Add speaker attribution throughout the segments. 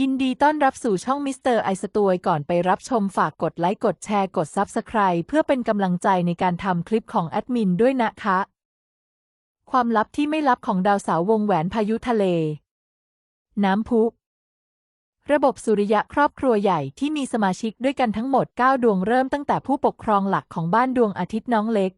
Speaker 1: ยินดีต้อนรับสู่ช่องมิสเตอร์ไอสตวยก่อนไปรับชมฝากกดไลค์ กดแชร์ กด Subscribe เพื่อเป็นกำลังใจในการทำคลิปของแอดมินด้วยนะคะ ความลับที่ไม่ลับของดาวเสาวงแหวนพายุทะเล น้ำพุ ระบบสุริยะครอบครัวใหญ่ที่มีสมาชิกด้วยกันทั้งหมด 9 ดวงเริ่มตั้งแต่ผู้ปกครองหลักของบ้านดวงอาทิตย์น้องเล็ก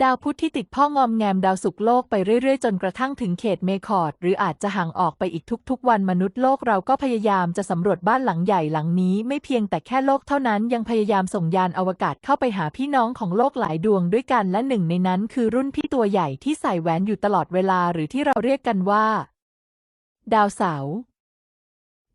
Speaker 1: ดาวพุธที่ติดพ่องอมแงมดาวศุกร์โลกไปเรื่อยๆ จนกระทั่งถึงเขตเมคอร์ดหรืออาจจะห่างออกไปอีกทุกๆ วันมนุษย์โลกเราก็พยายามจะสำรวจบ้านหลังใหญ่หลังนี้ ไม่เพียงแต่แค่โลกเท่านั้นยังพยายามส่งยานอวกาศเข้าไปหาพี่น้องของโลกหลายดวงด้วยกันและหนึ่งในนั้นคือรุ่นพี่ตัวใหญ่ที่ใส่แหวนอยู่ตลอดเวลาหรือที่เราเรียกกันว่า ดาวเสาร์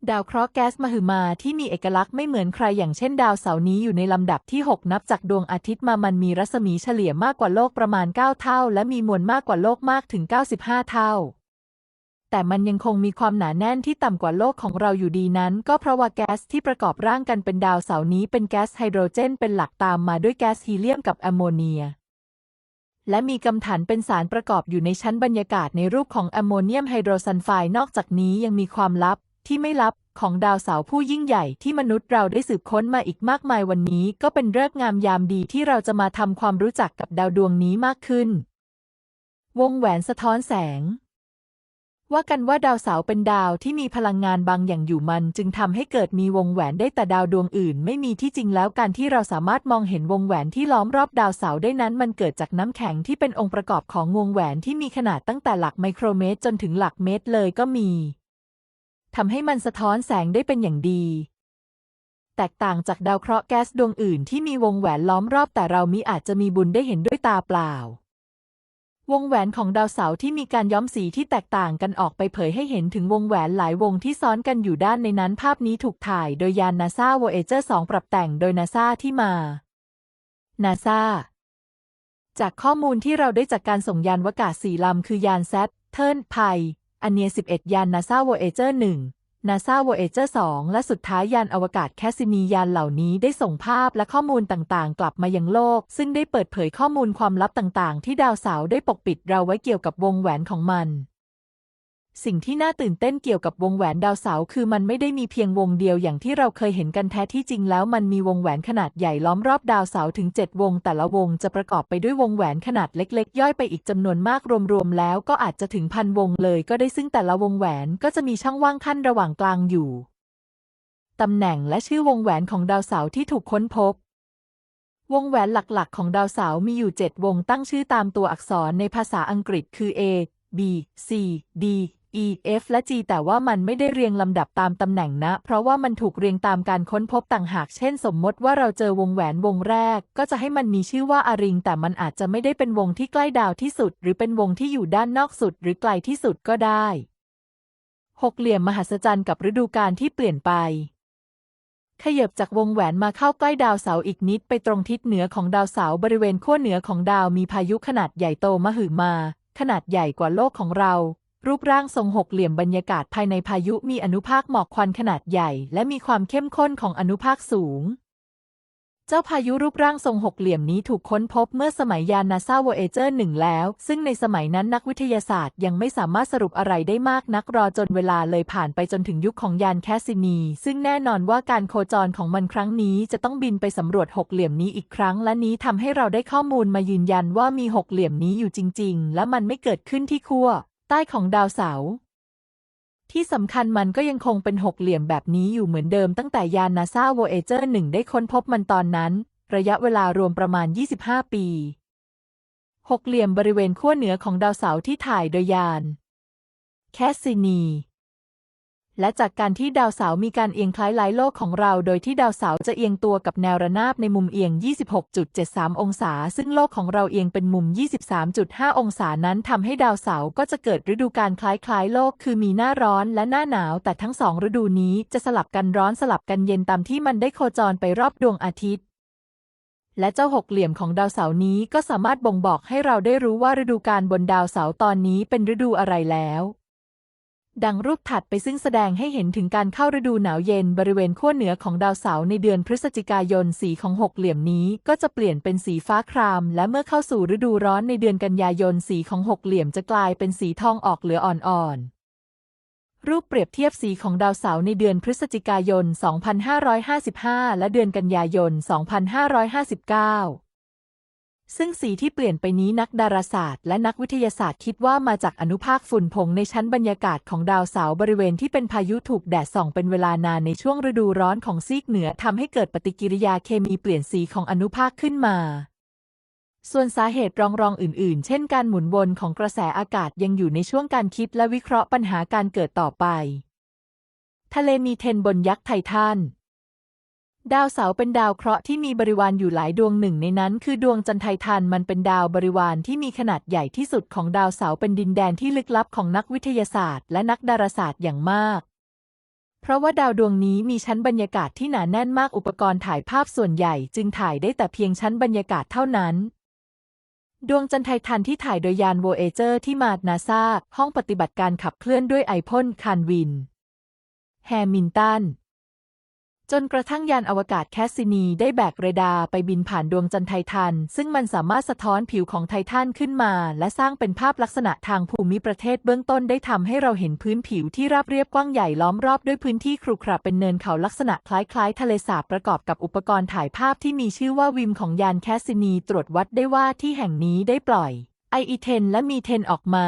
Speaker 1: ดาวเคราะห์แก๊สมหึมาที่มีเอกลักษณ์ไม่เหมือนใครอย่างเช่นดาวเสาร์นี้อยู่ในลำดับที่ 6 นับจากดวงอาทิตย์มามันมีรัศมีเฉลี่ยมากกว่าโลกประมาณ 9 เท่า และมีมวลมากกว่าโลกมากถึง 95 เท่า แต่มันยังคงมีความหนาแน่นที่ต่ำกว่าโลกของเราอยู่ดีนั้น ก็เพราะว่าแก๊สที่ประกอบร่างกันเป็นดาวเสาร์นี้เป็นแก๊สไฮโดรเจน เป็นหลักตามมาด้วยแก๊สฮีเลียมกับแอมโมเนียและมีกำถันเป็นสารประกอบอยู่ในชั้นบรรยากาศในรูปของแอมโมเนียมไฮโดรซัลไฟด์นอกจากนี้ยังมีความลับ ที่ไม่ลับของดาวเสาร์ผู้ยิ่งใหญ่ที่มนุษย์เราได้สืบค้นมาอีกมากมายวันนี้ ก็เป็นฤกษ์งามยามดีที่เราจะมาทำความรู้จักกับดาวดวงนี้มากขึ้น วงแหวนสะท้อนแสง ว่ากันว่าดาวเสาร์เป็นดาวที่มีพลังงานบางอย่างอยู่มัน จึงทำให้เกิดมีวงแหวนได้แต่ดาวดวงอื่น ไม่มีที่จริงแล้วการที่เราสามารถมองเห็นวงแหวนที่ล้อมรอบดาวเสาร์ได้นั้น มันเกิดจากน้ำแข็งที่เป็นองค์ประกอบของวงแหวนที่มีขนาดตั้งแต่หลักไมโครเมตร จนถึงหลักเมตรเลยก็มี ทำให้มันสะท้อนแสงได้เป็นอย่างดี แตกต่างจากดาวเคราะห์แก๊สดวงอื่นที่มีวงแหวนล้อมรอบแต่เรามิอาจจะมีบุญได้เห็นด้วยตาเปล่า วงแหวนของดาวเสาร์ที่มีการย้อมสีที่แตกต่างกันออกไปเผยให้เห็นถึงวงแหวนหลายวงที่ซ้อนกันอยู่ด้านในนั้นภาพนี้ถูกถ่ายโดยยานนาซา Voyager 2ปรับแต่งโดยนาซาที่มานาซาจากข้อมูลที่เราได้จากการส่งยานวกาศสี่ลำคือยานแซทเทิร์นไพ อันเนีย 11 ยานนาซาโวเอเจอร์หนึ่งนาซาโวเอเจอร์สองและสุดท้ายยานอวกาศแคสซินียานเหล่านี้ได้ส่งภาพและข้อมูลต่างๆ กลับมายังโลก ซึ่งได้เปิดเผยข้อมูลความลับต่างๆ ที่ดาวเสาร์ได้ปกปิดเราไว้เกี่ยวกับวงแหวนของมัน สิ่งที่น่าตื่นเต้นเกี่ยวกับวงแหวนดาวเสาร์คือมันไม่ได้มีเพียงวงเดียวอย่างที่เราเคยเห็นกันแท้ที่จริงแล้วมันมีวงแหวนขนาดใหญ่ล้อมรอบดาวเสาร์ถึง 7 วง แต่ละวงจะประกอบไปด้วยวงแหวนขนาดเล็กๆ ย่อยไปอีกจำนวนมากรวมๆแล้วก็อาจจะถึงพันวงเลยก็ได้ซึ่งแต่ละวงแหวนก็จะมีช่องว่างขั้นระหว่างกลางอยู่ตำแหน่งและชื่อวงแหวนของดาวเสาร์ที่ถูกค้นพบ วงแหวนหลักๆ ของดาวเสาร์มีอยู่ 7 วงตั้งชื่อตามตัวอักษรในภาษาอังกฤษคือ A B C D E F และ G แต่ว่ามันไม่ได้เรียงลำดับตามตำแหน่งนะ เพราะว่ามันถูกเรียงตามการค้นพบต่างหาก เช่น สมมติว่าเราเจอวงแหวนวงแรก ก็จะให้มันมีชื่อว่าอาริง แต่มันอาจจะไม่ได้เป็นวงที่ใกล้ดาวที่สุด หรือเป็นวงที่อยู่ด้านนอกสุด หรือไกลที่สุดก็ได้หกเหลี่ยมมหัศจรรย์กับฤดูกาลที่เปลี่ยนไป ขยับจากวงแหวนมาเข้าใกล้ดาวเสาร์อีกนิดไปตรงทิศเหนือของดาวเสาร์บริเวณขั้วเหนือของดาวมีพายุขนาดใหญ่โตมหึมา ขนาดใหญ่กว่าโลกของเรา รูปร่างทรงหกเหลี่ยมบรรยากาศภายในพายุมีอนุภาคหมอกควันขนาดใหญ่ และมีความเข้มข้นของอนุภาคสูง เจ้าพายุรูปร่างทรงหกเหลี่ยมนี้ถูกค้นพบเมื่อสมัยยานนาซาโวเอเจอร์หนึ่งแล้ว ซึ่งในสมัยนั้นนักวิทยาศาสตร์ยังไม่สามารถสรุปอะไรได้มากนักรอจนเวลาเลยผ่านไปจนถึงยุคของยานแคสซินี ซึ่งแน่นอนว่าการโคจรของมันครั้งนี้จะต้องบินไปสำรวจหกเหลี่ยมนี้อีกครั้ง และนี้ทำให้เราได้ข้อมูลมายืนยันว่ามีหกเหลี่ยมนี้อยู่จริง ๆ และมันไม่เกิดขึ้นที่ขั้ว ใต้ของดาวเสาร์ที่สำคัญมันก็ยังคงเป็นหกเหลี่ยมแบบนี้อยู่เหมือนเดิมตั้งแต่ยานนาซาโวเอเจอร์หนึ่งได้ค้นพบมันตอนนั้น ระยะเวลารวมประมาณ 25 ปีหกเหลี่ยมบริเวณขั้วเหนือของดาวเสาร์ที่ถ่ายโดยยาน แคสซินี และจากการที่ดาวเสาร์มีการเอียงคล้ายลายโลกของเรา โดยที่ดาวเสาร์จะเอียงตัวกับแนวระนาบในมุมเอียง 26.73 องศา ซึ่งโลกของเราเอียงเป็นมุม 23.5 องศานั้นทำให้ดาวเสาร์ก็จะเกิดฤดูกาลคล้ายๆ โลก คือมีหน้าร้อนและหน้าหนาว แต่ทั้งสองฤดูนี้จะสลับกันร้อนสลับกันเย็นตามที่มันได้โคจรไปรอบดวงอาทิตย์และเจ้าหกเหลี่ยมของดาวเสาร์นี้ก็สามารถบ่งบอกให้เราได้รู้ว่าฤดูกาลบนดาวเสาร์ตอนนี้เป็นฤดูอะไรแล้ว ดังรูปถัดไปซึ่งแสดงให้เห็นถึงการเข้าฤดูหนาวเย็นบริเวณขั้วเหนือของดาวเสาร์ในเดือนพฤศจิกายนสีของหกเหลี่ยมนี้ก็จะเปลี่ยนเป็นสีฟ้าคราม และเมื่อเข้าสู่ฤดูร้อนในเดือนกันยายนสีของหกเหลี่ยมจะกลายเป็นสีทองออกเหลืออ่อนๆ รูปเปรียบเทียบสีของดาวเสาร์ในเดือนพฤศจิกายน 2555 และเดือนกันยายน 2559 ซึ่งสีที่เปลี่ยนไปนี้นักดาราศาสตร์และนักวิทยาศาสตร์คิดว่ามาจากอนุภาคฝุ่นผงในชั้นบรรยากาศของดาวเสาร์บริเวณที่เป็นพายุถูกแดดส่องเป็นเวลานานในช่วงฤดูร้อนของซีกเหนือทำให้เกิดปฏิกิริยาเคมีเปลี่ยนสีของอนุภาคขึ้นมา ส่วนสาเหตุรองรองอื่น ๆ เช่นการหมุนวนของกระแสอากาศยังอยู่ในช่วงการคิดและวิเคราะห์ปัญหาการเกิดต่อไป ทะเลมีเทนบนยักษ์ไททัน ดาวเสาร์เป็นดาวเคราะห์ที่มีบริวารอยู่หลายดวงหนึ่งในนั้น คือดวงจันทร์ไททันมันเป็นดาวบริวารที่มีขนาดใหญ่ที่สุดของดาวเสาร์เป็นดินแดนที่ลึกลับของนักวิทยาศาสตร์ และนักดาราศาสตร์อย่างมาก เพราะว่าดาวดวงนี้มีชั้นบรรยากาศที่หนาแน่นมากอุปกรณ์ถ่ายภาพส่วนใหญ่ จึงถ่ายได้แต่เพียงชั้นบรรยากาศเท่านั้นดวงจันทร์ไททันที่ถ่ายโดยยานโวเอเจอร์ที่มาดนาซาห้องปฏิบัติการขับเคลื่อนด้วยไอพ่นคานวิน แฮมินตัน จนกระทั่งยานอวกาศแคสซินีได้แบกเรดาร์ไปบินผ่านดวงจันทร์ไททัน ซึ่งมันสามารถสะท้อนผิวของไททันขึ้นมา และสร้างเป็นภาพลักษณะทางภูมิประเทศเบื้องต้นได้ทำให้เราเห็นพื้นผิวที่ราบเรียบกว้างใหญ่ล้อมรอบด้วยพื้นที่ครุขระเป็นเนินเขาลักษณะคล้ายๆ ทะเลสาบประกอบกับอุปกรณ์ถ่ายภาพที่มีชื่อว่าวิมของยานแคสซินีตรวจวัดได้ว่าที่แห่งนี้ได้ปล่อยไออีเทนและมีเทนออกมา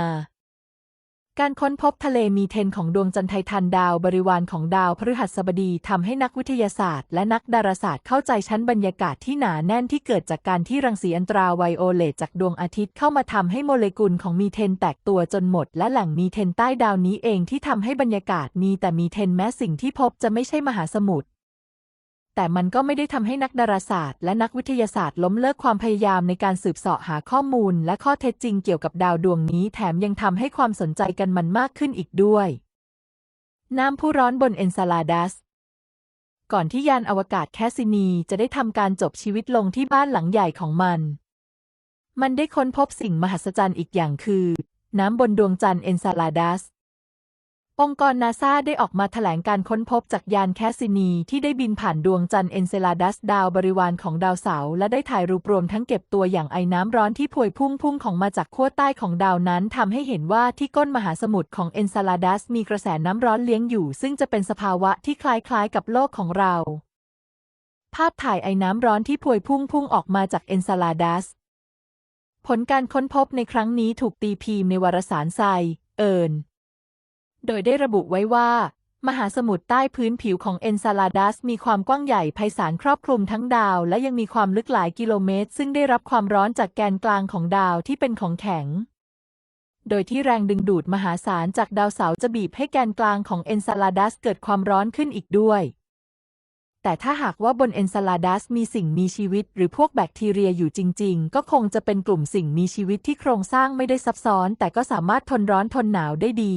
Speaker 1: การค้นพบทะเลมีเทนของดวงจันทร์ไททันดาวบริวารของดาวพฤหัสบดีทำให้นักวิทยาศาสตร์และนักดาราศาสตร์เข้าใจชั้นบรรยากาศที่หนาแน่นที่เกิดจากการที่รังสีอันตราไวโอเลตจากดวงอาทิตย์เข้ามาทำให้โมเลกุลของมีเทนแตกตัวจนหมด และแหล่งมีเทนใต้ดาวนี้เองที่ทำให้บรรยากาศมีแต่มีเทนแม้สิ่งที่พบจะไม่ใช่มหาสมุทร แต่มันก็ไม่ได้ทำให้นักดาราศาสตร์ และนักวิทยาศาสตร์ล้มเลิกความพยายามในการสืบเสาะหาข้อมูล และข้อเท็จจริงเกี่ยวกับดาวดวงนี้ แถมยังทำให้ความสนใจกันมันมากขึ้นอีกด้วย น้ำผู้ร้อนบนเอนซาลาดัสก่อนที่ยานอวกาศแคสซินีจะได้ทำการจบชีวิตลงที่บ้านหลังใหญ่ของมัน มันได้ค้นพบสิ่งมหัศจรรย์อีกอย่างคือ น้ำบนดวงจันทร์เอนซาลาดัส องค์กรนาซาได้ออกมาแถลงการค้นพบจากยานแคสซินีที่ได้บินผ่านดวงจันทร์เอนเซลาดัสดาวบริวารของดาวเสาร์และได้ถ่ายรูปรวมทั้งเก็บตัวอย่างไอน้ำร้อนที่พวยพุ่งพุ่งของมาจากขั้วใต้ของดาวนั้นทำให้เห็นว่าที่ก้นมหาสมุทรของเอนเซลาดัสมีกระแสน้ำร้อนเลี้ยงอยู่ ซึ่งจะเป็นสภาวะที่คล้ายๆ กับโลกของเรา ภาพถ่ายไอ้น้ำร้อนที่พวยพุ่งพุ่งออกมาจากเอนเซลาดัส ผลการค้นพบในครั้งนี้ถูกตีพิมพ์ในวารสารไซเอิร์น โดยได้ระบุไว้ว่า มหาสมุทรใต้พื้นผิวของเอนซาลาดัสมีความกว้างใหญ่ไพศาลครอบคลุมทั้งดาว และยังมีความลึกหลายกิโลเมตร ซึ่งได้รับความร้อนจากแกนกลางของดาวที่เป็นของแข็ง โดยที่แรงดึงดูดมหาศาลจากดาวเสาร์จะบีบให้แกนกลางของเอนซาลาดัสเกิดความร้อนขึ้นอีกด้วยแต่ถ้าหากว่าบนเอนซาลาดัสมีสิ่งมีชีวิต หรือพวกแบคทีเรียอยู่จริง ๆ ก็คงจะเป็นกลุ่มสิ่งมีชีวิตที่โครงสร้างไม่ได้ซับซ้อน แต่ก็สามารถทนร้อนทนหนาวได้ดี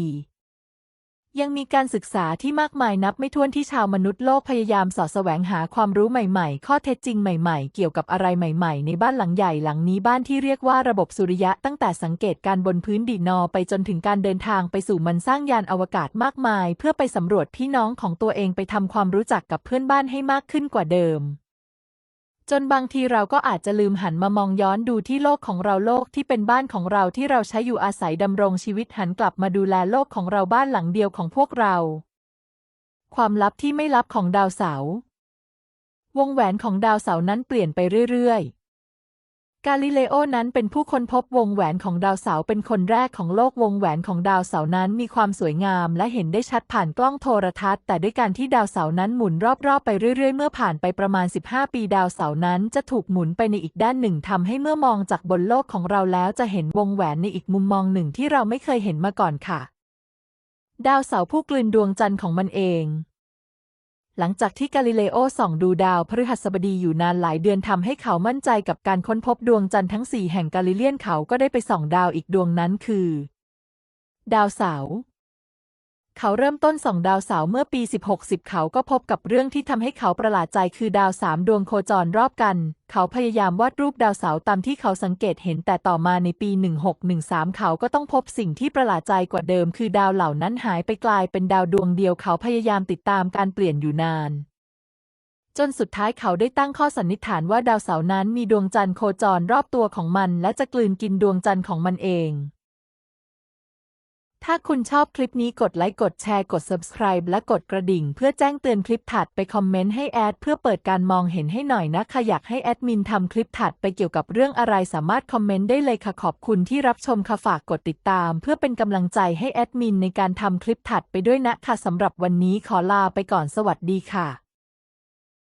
Speaker 1: ยังมีการศึกษาที่มากมายนับไม่ถ้วนที่ชาวมนุษย์โลกพยายามสอดแสวงหาความรู้ใหม่ๆ ข้อเท็จจริงใหม่ๆ เกี่ยวกับอะไรใหม่ๆ ในบ้านหลังใหญ่หลังนี้บ้านที่เรียกว่าระบบสุริยะตั้งแต่สังเกตการบนพื้นดินนอไปจนถึงการเดินทางไปสู่มันสร้างยานอวกาศมากมาย เพื่อไปสำรวจพี่น้องของตัวเองไปทำความรู้จักกับเพื่อนบ้านให้มากขึ้นกว่าเดิม จนบางทีเราก็อาจจะลืมหันมามองย้อนดูที่โลกของเราโลกที่เป็นบ้านของเราที่เราใช้อยู่อาศัยดำรงชีวิตหันกลับมาดูแลโลกของเราบ้านหลังเดียวของพวกเรา ความลับที่ไม่ลับของดาวเสาร์วงแหวนของดาวเสาร์นั้นเปลี่ยนไปเรื่อยๆ กาลิเลโอนั้นเป็นผู้ค้นพบวงแหวนของดาวเสาร์เป็นคนแรกของโลกวงแหวนของดาวเสาร์นั้นมีความสวยงามและเห็นได้ชัดผ่านกล้องโทรทัศน์ แต่ด้วยการที่ดาวเสาร์นั้นหมุนรอบๆไปเรื่อยๆ เมื่อผ่านไปประมาณ 15 ปีดาวเสาร์นั้นจะถูกหมุนไปในอีกด้านหนึ่งทำให้เมื่อมองจากบนโลกของเราแล้วจะเห็นวงแหวนในอีกมุมมองหนึ่งที่เราไม่เคยเห็นมาก่อนค่ะ ดาวเสาร์ผู้กลืนดวงจันทร์ของมันเอง หลังจากที่กาลิเลโอส่องดูดาวพฤหัสบดีอยู่นานหลายเดือนทำให้เขามั่นใจกับการค้นพบดวงจันทร์ทั้งสี่แห่งกาลิเลียนเขาก็ได้ไปส่องดาวอีกดวงนั้นคือ ดาวเสาร์ เขาเริ่มต้นส่องดาวเสาร์เมื่อปี 1610 เขาก็พบกับเรื่องที่ทำให้เขาประหลาดใจคือดาวสามดวงโคจรรอบกัน เขาพยายามวาดรูปดาวเสาร์ตามที่เขาสังเกตเห็นแต่ต่อมาในปี 1613 เขาก็ต้องพบสิ่งที่ประหลาดใจกว่าเดิม คือดาวเหล่านั้นหายไปกลายเป็นดาวดวงเดียว เขาพยายามติดตามการเปลี่ยนอยู่นานจนสุดท้ายเขาได้ตั้งข้อสันนิษฐานว่าดาวเสาร์นั้นมีดวงจันทร์โคจรรอบตัวของมัน และจะกลืนกินดวงจันทร์ของมันเอง ถ้าคุณชอบคลิปนี้กดไลค์กดแชร์กด subscribe และกดกระดิ่ง เพื่อแจ้งเตือนคลิปถัดไปคอมเมนต์ให้แอดเพื่อเปิดการมองเห็นให้หน่อยนะคะอยากให้แอดมินทำคลิปถัดไปเกี่ยวกับเรื่องอะไรสามารถคอมเมนต์ได้เลยค่ะขอบคุณที่รับชมค่ะฝากกดติดตาม เพื่อเป็นกำลังใจให้แอดมินในการทำคลิปถัดไปด้วยนะคะสำหรับวันนี้ขอลาไปก่อนสวัสดีค่ะ